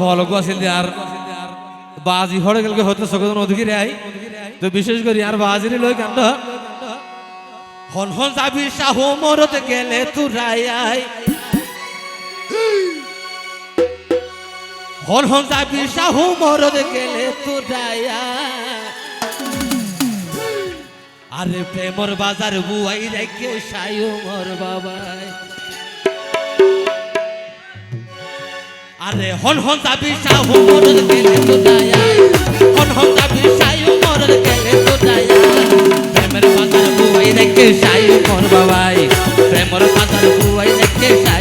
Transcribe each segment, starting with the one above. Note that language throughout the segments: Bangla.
ফলক আছিল আর বাজি হড়ে গেলকে হয়তো সকজন অধিকারী আই তো বিশেষ করে আর বাজিরে লই কান্ড হন হন যাবি শাহু মরতে গেলে তুরাই আই। হন হন যাবি শাহু মরতে গেলে তুরাই আরে প্রেমর বাজার বুয়াই রেখে সায়ু মর বাবাই। আরে হন হন যাবি শাহু মরদ গেলে তো দায়া হন হন যাবি শাহু মরদ গেলে তো দায়া প্রেমের পাতার বুয়াই দেখে সায়ু মর বাবাই। প্রেমের পাতার বুয়াই দেখে সায়ু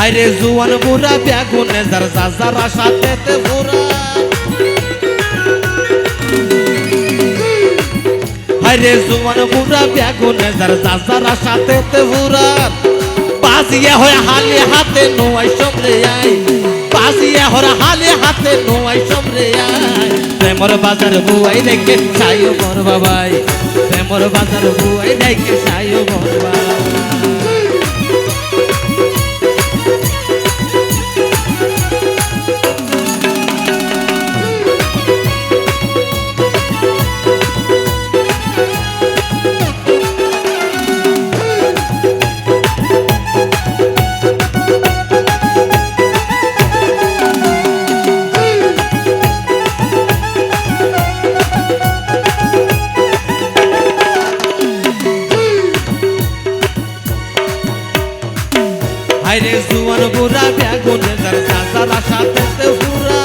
হাইরে জুয়ান বুড়া ব্যাগুনে যার যাজারা সাথে তে বুড়া হাইরে জুয়ান বুড়া ব্যাগুনে যার যাজারা সাথে তে বুড়া বাজিয়া হয় হালে হাতে নোয়াই সমরে আই বাজিয়া হর হালে হাতে নোয়াই সমরে আই প্রেমর বাজার বুয়াই রেখে ছাইও মর বাবাই। প্রেমর বাজার বুয়াই রেখে ছাইও মর বাবাই। হাইরে জুয়ান বুড়া ব্যাগুনে যার চাচারা সাথে তে বুড়া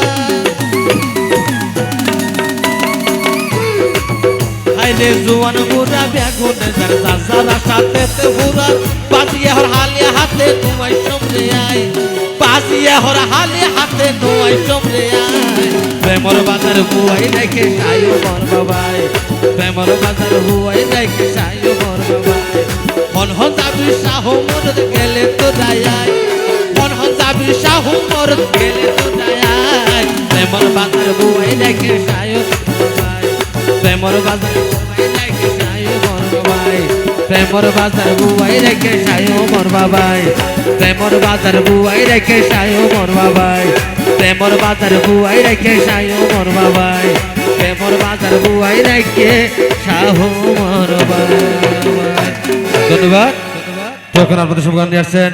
হাইরে জুয়ান বুড়া ব্যাগুনে যার চাচারা সাথে তে বুড়া বাজিয়ে হর হালিয়া হাতে তোমায় সমরে আয়। বাজিয়ে হর হালিয়া হাতে তোমায় সমরে আয়। প্রেমর বাজার বুয়াই রেখে সায়ো মর বাবাই প্রেমর বাজার বুয়াই রেখে সায়ো মর বাবাই হন হন যাবি শাহু মরদ গেলে তো যাবি মরদ গেলে তো দায়াই প্রেমর বাজার বুয়াই রেখে সায়ো বাবাই প্রেমর বাজার বুয়াই রেখে সায়ো মর বাবাই প্রেমর বাজার বুয়াই রেখে সায়ো মর বাবাই প্রেমর বাজার বুয়াই রেখে সায়ো মর বাবাই প্রেমর বাজার বুয়াই রেখে সায়ো মর বাবাই প্রেমর বাজার বুয়াই রেখে সাহু মর বাবাই ধন্যবাদ। যখন আপনাদের দিয়ে আসছেন